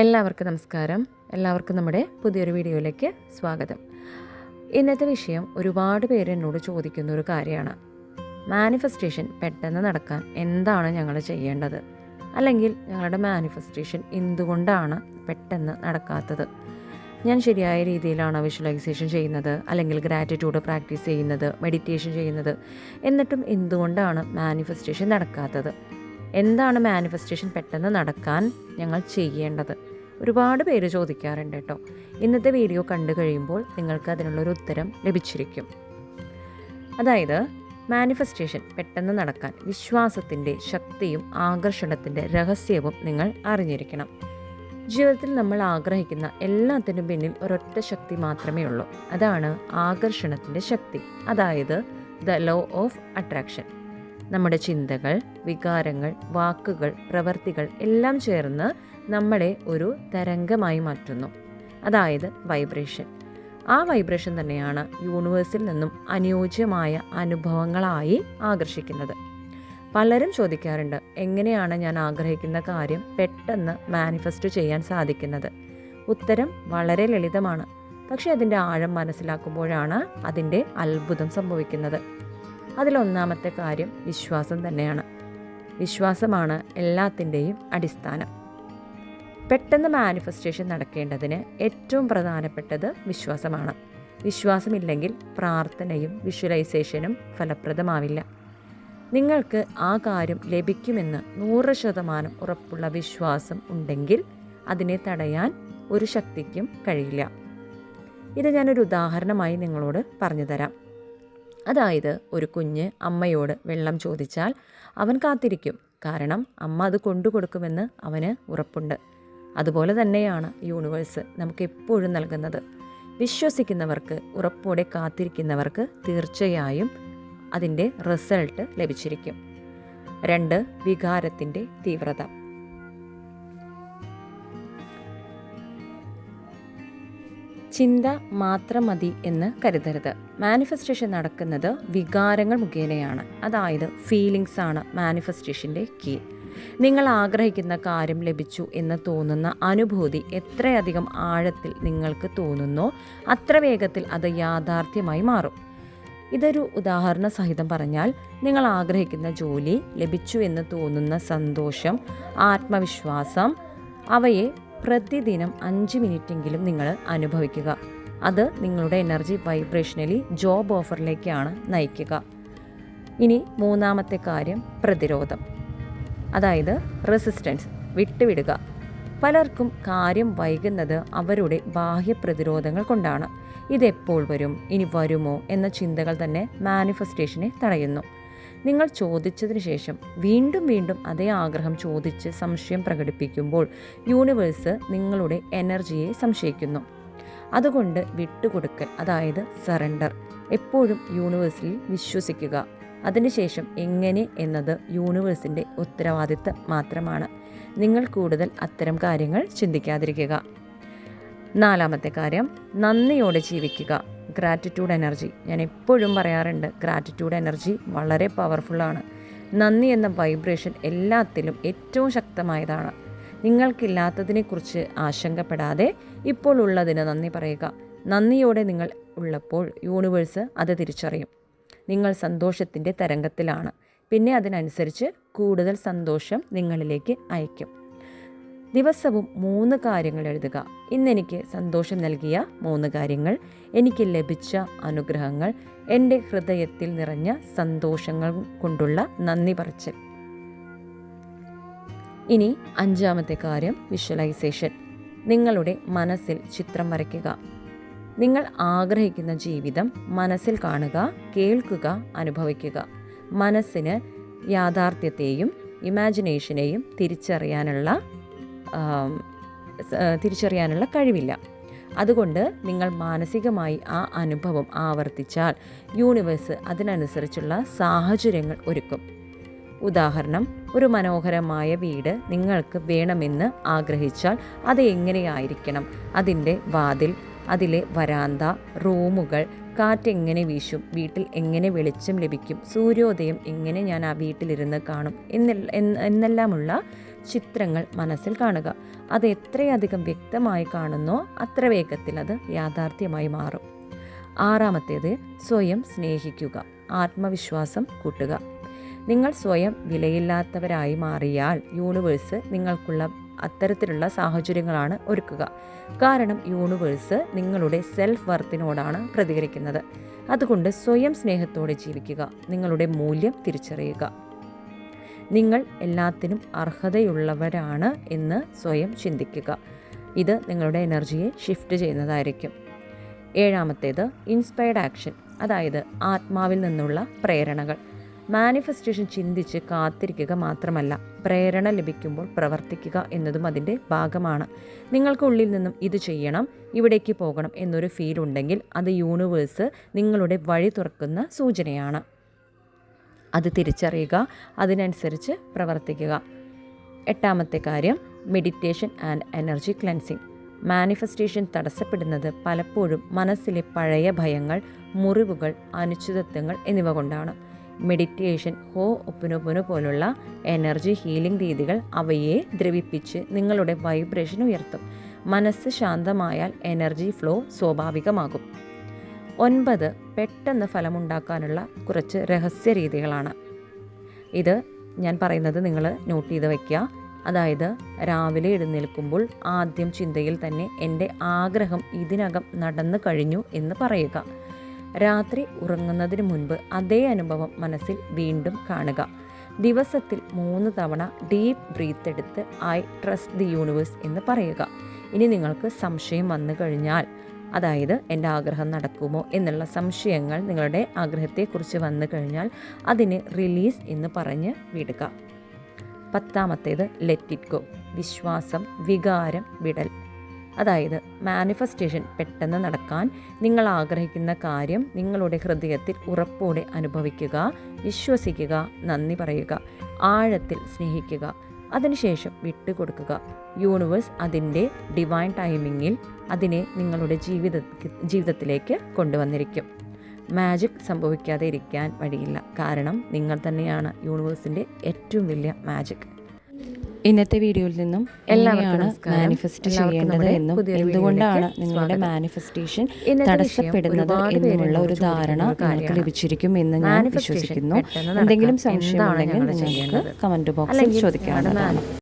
എല്ലാവർക്കും നമസ്കാരം. എല്ലാവർക്കും നമ്മുടെ പുതിയൊരു വീഡിയോയിലേക്ക് സ്വാഗതം. ഇന്നത്തെ വിഷയം ഒരുപാട് പേര് എന്നോട് ചോദിക്കുന്ന ഒരു കാര്യമാണ്. മാനിഫെസ്റ്റേഷൻ പെട്ടെന്ന് നടക്കാൻ എന്താണ് ഞങ്ങൾ ചെയ്യേണ്ടത്? അല്ലെങ്കിൽ ഞങ്ങളുടെ മാനിഫെസ്റ്റേഷൻ എന്തുകൊണ്ടാണ് പെട്ടെന്ന് നടക്കാത്തത്? ഞാൻ ശരിയായ രീതിയിലാണ് വിഷ്വലൈസേഷൻ ചെയ്യുന്നത് അല്ലെങ്കിൽ ഗ്രാറ്റിറ്റ്യൂഡ് പ്രാക്ടീസ് ചെയ്യുന്നത് മെഡിറ്റേഷൻ ചെയ്യുന്നത്. എന്നിട്ടും എന്തുകൊണ്ടാണ് മാനിഫെസ്റ്റേഷൻ നടക്കാത്തത്? എന്താണ് മാനിഫെസ്റ്റേഷൻ പെട്ടെന്ന് നടക്കാൻ ഞങ്ങൾ ചെയ്യേണ്ടത്? ഒരുപാട് പേര് ചോദിക്കാറുണ്ട് കേട്ടോ. ഇന്നത്തെ വീഡിയോ കണ്ടു കഴിയുമ്പോൾ നിങ്ങൾക്ക് അതിനുള്ളൊരു ഉത്തരം ലഭിച്ചിരിക്കും. അതായത് മാനിഫെസ്റ്റേഷൻ പെട്ടെന്ന് നടക്കാൻ വിശ്വാസത്തിന്റെ ശക്തിയും ആകർഷണത്തിന്റെ രഹസ്യവും നിങ്ങൾ അറിഞ്ഞിരിക്കണം. ജീവിതത്തിൽ നമ്മൾ ആഗ്രഹിക്കുന്ന എല്ലാത്തിനും പിന്നിൽ ഒരൊറ്റ ശക്തി മാത്രമേ ഉള്ളൂ. അതാണ് ആകർഷണത്തിന്റെ ശക്തി. അതായത് ദ ലോ ഓഫ് അട്രാക്ഷൻ നമ്മുടെ ചിന്തകൾ വികാരങ്ങൾ വാക്കുകൾ പ്രവർത്തികൾ എല്ലാം ചേർന്ന് നമ്മളെ ഒരു തരംഗമായി മാറ്റുന്നു. അതായത് വൈബ്രേഷൻ. ആ വൈബ്രേഷൻ തന്നെയാണ് യൂണിവേഴ്സിൽ നിന്നും അനുയോജ്യമായ അനുഭവങ്ങളായി ആകർഷിക്കുന്നത്. പലരും ചോദിക്കാറുണ്ട് എങ്ങനെയാണ് ഞാൻ ആഗ്രഹിക്കുന്ന കാര്യം പെട്ടെന്ന് മാനിഫെസ്റ്റ് ചെയ്യാൻ സാധിക്കുന്നത്? ഉത്തരം വളരെ ലളിതമാണ്. പക്ഷേ അതിന്റെ ആഴം മനസ്സിലാക്കുമ്പോഴാണ് അതിന്റെ അത്ഭുതം സംഭവിക്കുന്നത്. അതിലൊന്നാമത്തെ കാര്യം വിശ്വാസം തന്നെയാണ്. വിശ്വാസമാണ് എല്ലാത്തിന്റെയും അടിസ്ഥാനം. പെട്ടെന്ന് മാനിഫെസ്റ്റേഷൻ നടക്കേണ്ടതിന് ഏറ്റവും പ്രധാനപ്പെട്ടത് വിശ്വാസമാണ്. വിശ്വാസമില്ലെങ്കിൽ പ്രാർത്ഥനയും വിഷ്വലൈസേഷനും ഫലപ്രദമാവില്ല. നിങ്ങൾക്ക് ആ കാര്യം ലഭിക്കുമെന്ന് നൂറ് ശതമാനം ഉറപ്പുള്ള വിശ്വാസം ഉണ്ടെങ്കിൽ അതിനെ തടയാൻ ഒരു ശക്തിക്കും കഴിയില്ല. ഇത് ഞാനൊരു ഉദാഹരണമായി നിങ്ങളോട് പറഞ്ഞു തരാം അതായത് ഒരു കുഞ്ഞ് അമ്മയോട് വെള്ളം ചോദിച്ചാൽ അവൻ കാത്തിരിക്കും. കാരണം അമ്മ അത് കൊണ്ടുകൊടുക്കുമെന്ന് അവന് ഉറപ്പുണ്ട്. അതുപോലെ തന്നെയാണ് യൂണിവേഴ്സ് നമുക്ക് എപ്പോഴും നൽകുന്നത്. വിശ്വസിക്കുന്നവർക്ക് ഉറപ്പോടെ കാത്തിരിക്കുന്നവർക്ക് തീർച്ചയായും അതിന്റെ റിസൾട്ട് ലഭിച്ചിരിക്കും. രണ്ട് വികാരത്തിന്റെ തീവ്രത. ചിന്ത മാത്രം മതി എന്ന് കരുതരുത്. മാനിഫെസ്റ്റേഷൻ നടക്കുന്നത് വികാരങ്ങൾ മുഖേനയാണ്. അതായത് ഫീലിങ്സ് ആണ് മാനിഫെസ്റ്റേഷന്റെ കീ നിങ്ങൾ ആഗ്രഹിക്കുന്ന കാര്യം ലഭിച്ചു എന്ന് തോന്നുന്ന അനുഭൂതി എത്രയധികം ആഴത്തിൽ നിങ്ങൾക്ക് തോന്നുന്നോ അത്ര വേഗത്തിൽ അത് യാഥാർത്ഥ്യമായി മാറും. ഇതൊരു ഉദാഹരണ സഹിതം പറഞ്ഞാൽ നിങ്ങൾ ആഗ്രഹിക്കുന്ന ജോലി ലഭിച്ചു എന്ന് തോന്നുന്ന സന്തോഷം ആത്മവിശ്വാസം അവയെ പ്രതിദിനം അഞ്ച് മിനിറ്റെങ്കിലും നിങ്ങൾ അനുഭവിക്കുക. അത് നിങ്ങളുടെ എനർജി വൈബ്രേഷനലി ജോബ് ഓഫറിലേക്കാണ് നയിക്കുക. ഇനി മൂന്നാമത്തെ കാര്യം പ്രതിരോധം. അതായത് റെസിസ്റ്റൻസ് വിട്ടുവിടുക. പലർക്കും കാര്യം വൈകുന്നത് അവരുടെ ബാഹ്യ പ്രതിരോധങ്ങൾ കൊണ്ടാണ്. ഇതെപ്പോൾ വരും ഇനി വരുമോ എന്ന ചിന്തകൾ തന്നെ മാനിഫെസ്റ്റേഷനെ തടയുന്നു. നിങ്ങൾ ചോദിച്ചതിന് ശേഷം വീണ്ടും വീണ്ടും അതേ ആഗ്രഹം ചോദിച്ച് സംശയം പ്രകടിപ്പിക്കുമ്പോൾ യൂണിവേഴ്സ് നിങ്ങളുടെ എനർജിയെ സംശയിക്കുന്നു. അതുകൊണ്ട് വിട്ടുകൊടുക്കൽ അതായത് സറണ്ടർ എപ്പോഴും യൂണിവേഴ്സിൽ വിശ്വസിക്കുക. അതിനുശേഷം എങ്ങനെ എന്നത് യൂണിവേഴ്സിന്റെ ഉത്തരവാദിത്തം മാത്രമാണ്. നിങ്ങൾ കൂടുതൽ അത്തരം കാര്യങ്ങൾ ചിന്തിക്കാതിരിക്കുക. നാലാമത്തെ കാര്യം നന്ദിയോടെ ജീവിക്കുക. ഗ്രാറ്റിറ്റ്യൂഡ് എനർജി ഞാൻ എപ്പോഴും പറയാറുണ്ട് ഗ്രാറ്റിറ്റ്യൂഡ് എനർജി വളരെ പവർഫുള്ളാണ് നന്ദി എന്ന വൈബ്രേഷൻ എല്ലാത്തിലും ഏറ്റവും ശക്തമായതാണ്. നിങ്ങൾക്കില്ലാത്തതിനെക്കുറിച്ച് ആശങ്കപ്പെടാതെ ഇപ്പോൾ ഉള്ളതിന് നന്ദി പറയുക. നന്ദിയോടെ നിങ്ങൾ ഉള്ളപ്പോൾ യൂണിവേഴ്സ് അത് തിരിച്ചറിയും. നിങ്ങൾ സന്തോഷത്തിന്റെ തരംഗത്തിലാണ്. പിന്നെ അതിനനുസരിച്ച് കൂടുതൽ സന്തോഷം നിങ്ങളിലേക്ക് അയക്കും ദിവസവും മൂന്ന് കാര്യങ്ങൾ എഴുതുക. ഇന്നെനിക്ക് സന്തോഷം നൽകിയ മൂന്ന് കാര്യങ്ങൾ. എനിക്ക് ലഭിച്ച അനുഗ്രഹങ്ങൾ. എന്റെ ഹൃദയത്തിൽ നിറഞ്ഞ സന്തോഷങ്ങൾ കൊണ്ടുള്ള നന്ദി പറച്ചൽ. ഇനി അഞ്ചാമത്തെ കാര്യം വിഷ്വലൈസേഷൻ. നിങ്ങളുടെ മനസ്സിൽ ചിത്രം വരയ്ക്കുക. നിങ്ങൾ ആഗ്രഹിക്കുന്ന ജീവിതം മനസ്സിൽ കാണുക കേൾക്കുക അനുഭവിക്കുക. മനസ്സിന് യാഥാർത്ഥ്യത്തെയും ഇമാജിനേഷനെയും തിരിച്ചറിയാനുള്ള തിരിച്ചറിയാനുള്ള കഴിവില്ല. അതുകൊണ്ട് നിങ്ങൾ മാനസികമായി ആ അനുഭവം ആവർത്തിച്ചാൽ യൂണിവേഴ്സ് അതിനനുസരിച്ചുള്ള സാഹചര്യങ്ങൾ ഒരുക്കും. ഉദാഹരണം ഒരു മനോഹരമായ വീട് നിങ്ങൾക്ക് വേണമെന്ന് ആഗ്രഹിച്ചാൽ അത് എങ്ങനെയായിരിക്കണം? അതിന്റെ വാതിൽ അതിലെ വരാന്ത റൂമുകൾ കാറ്റ് എങ്ങനെ വീശും വീട്ടിൽ എങ്ങനെ വെളിച്ചം ലഭിക്കും സൂര്യോദയം എങ്ങനെ ഞാൻ ആ വീട്ടിലിരുന്ന് കാണും എന്നെല്ലാമുള്ള ചിത്രങ്ങൾ മനസ്സിൽ കാണുക. അത് എത്രയധികം വ്യക്തമായി കാണുന്നോ അത്ര വേഗത്തിൽ അത് യാഥാർത്ഥ്യമായി മാറും. ആറാമത്തേത് സ്വയം സ്നേഹിക്കുക. ആത്മവിശ്വാസം കൂട്ടുക. നിങ്ങൾ സ്വയം വിലയില്ലാത്തവരായി മാറിയാൽ യൂണിവേഴ്സ് നിങ്ങൾക്കുള്ള അത്തരത്തിലുള്ള സാഹചര്യങ്ങളാണ് ഒരുക്കുക. കാരണം യൂണിവേഴ്സ് നിങ്ങളുടെ സെൽഫ് വർത്തിനോടാണ് പ്രതികരിക്കുന്നത്. അതുകൊണ്ട് സ്വയം സ്നേഹത്തോടെ ജീവിക്കുക. നിങ്ങളുടെ മൂല്യം തിരിച്ചറിയുക. നിങ്ങൾ എല്ലാത്തിനും അർഹതയുള്ളവരാണ് എന്ന് സ്വയം ചിന്തിക്കുക. ഇത് നിങ്ങളുടെ എനർജിയെ ഷിഫ്റ്റ് ചെയ്യുന്നതായിരിക്കും. ഏഴാമത്തേത് ഇൻസ്പയർഡ് ആക്ഷൻ അതായത് ആത്മാവിൽ നിന്നുള്ള പ്രേരണകൾ. മാനിഫെസ്റ്റേഷൻ ചിന്തിച്ച് കാത്തിരിക്കുക മാത്രമല്ല പ്രേരണ ലഭിക്കുമ്പോൾ പ്രവർത്തിക്കുക എന്നതും അതിന്റെ ഭാഗമാണ്. നിങ്ങൾക്ക് ഉള്ളിൽ നിന്നും ഇത് ചെയ്യണം ഇവിടേക്ക് പോകണം എന്നൊരു ഫീൽ ഉണ്ടെങ്കിൽ അത് യൂണിവേഴ്സ് നിങ്ങളുടെ വഴി തുറക്കുന്ന സൂചനയാണ്. അത് തിരിച്ചറിയുക അതിനനുസരിച്ച് പ്രവർത്തിക്കുക. എട്ടാമത്തെ കാര്യം meditation and energy cleansing manifestation തടസ്സപ്പെടുന്നത് പലപ്പോഴും മനസ്സിലെ പഴയ ഭയങ്ങൾ മുറിവുകൾ അനിശ്ചിതത്വങ്ങൾ എന്നിവ കൊണ്ടാണ്. മെഡിറ്റേഷൻ ഹോ ഒപ്പനൊപ്പന പോലുള്ള എനർജി ഹീലിംഗ് രീതികൾ അവയെ ദ്രവിപ്പിച്ച് നിങ്ങളുടെ വൈബ്രേഷൻ ഉയർത്തും. മനസ്സ് ശാന്തമായാൽ എനർജി ഫ്ലോ സ്വാഭാവികമാകും. ഒൻപത് പെട്ടെന്ന് ഫലമുണ്ടാക്കാനുള്ള കുറച്ച് രഹസ്യ രീതികളാണ്. ഇത് ഞാൻ പറയുന്നത് നിങ്ങൾ നോട്ട് ചെയ്ത് വയ്ക്കുക അതായത് രാവിലെ എഴുന്നേൽക്കുമ്പോൾ ആദ്യം ചിന്തയിൽ തന്നെ എന്റെ ആഗ്രഹം ഇതിനകം നടന്നു കഴിഞ്ഞു എന്ന് പറയുക. രാത്രി ഉറങ്ങുന്നതിന് മുൻപ് അതേ അനുഭവം മനസ്സിൽ വീണ്ടും കാണുക. ദിവസത്തിൽ മൂന്ന് തവണ ഡീപ്പ് ബ്രീത്ത് എടുത്ത് ഐ ട്രസ്റ്റ് ദി യൂണിവേഴ്സ് എന്ന് പറയുക. ഇനി നിങ്ങൾക്ക് സംശയം വന്നു കഴിഞ്ഞാൽ അതായത് എന്റെ ആഗ്രഹം നടക്കുമോ എന്നുള്ള സംശയങ്ങൾ നിങ്ങളുടെ ആഗ്രഹത്തെക്കുറിച്ച് വന്നു കഴിഞ്ഞാൽ അതിന് റിലീസ് എന്ന് പറഞ്ഞ് വിടുക. പത്താമത്തേത് ലെറ്റ് ഇറ്റ് ഗോ വിശ്വാസം വികാരം വിടൽ. അതായത് മാനിഫെസ്റ്റേഷൻ പെട്ടെന്ന് നടക്കാൻ നിങ്ങൾ ആഗ്രഹിക്കുന്ന കാര്യം നിങ്ങളുടെ ഹൃദയത്തിൽ ഉറപ്പോടെ അനുഭവിക്കുക വിശ്വസിക്കുക നന്ദി പറയുക ആഴത്തിൽ സ്നേഹിക്കുക അതിനുശേഷം വിട്ടുകൊടുക്കുക. യൂണിവേഴ്സ് അതിന്റെ ഡിവൈൻ ടൈമിങ്ങിൽ അതിനെ നിങ്ങളുടെ ജീവിത ജീവിതത്തിലേക്ക് കൊണ്ടുവന്നിരിക്കും. മാജിക് സംഭവിക്കാതെ ഇരിക്കാൻ വഴിയില്ല. കാരണം നിങ്ങൾ തന്നെയാണ് യൂണിവേഴ്സിന്റെ ഏറ്റവും വലിയ മാജിക് ഇന്നത്തെ വീഡിയോയിൽ നിന്നും എല്ലാവർക്കും മാനിഫെസ്റ്റ് ചെയ്യേണ്ടത് എന്നും എന്തുകൊണ്ടാണ് നിങ്ങളുടെ മാനിഫെസ്റ്റേഷൻ തടസ്സപ്പെടുന്നത് എന്നുള്ള എന്നുമുള്ള ഒരു ധാരണ നിങ്ങൾക്ക്. ലഭിച്ചിരിക്കും എന്ന് ഞാൻ വിശ്വസിക്കുന്നു. എന്തെങ്കിലും സംശയമാണെങ്കിൽ സംശയമുണ്ടെങ്കിൽ നിങ്ങൾക്ക് കമന്റ് ബോക്സിൽ ചോദിക്കാവുന്നതാണ്.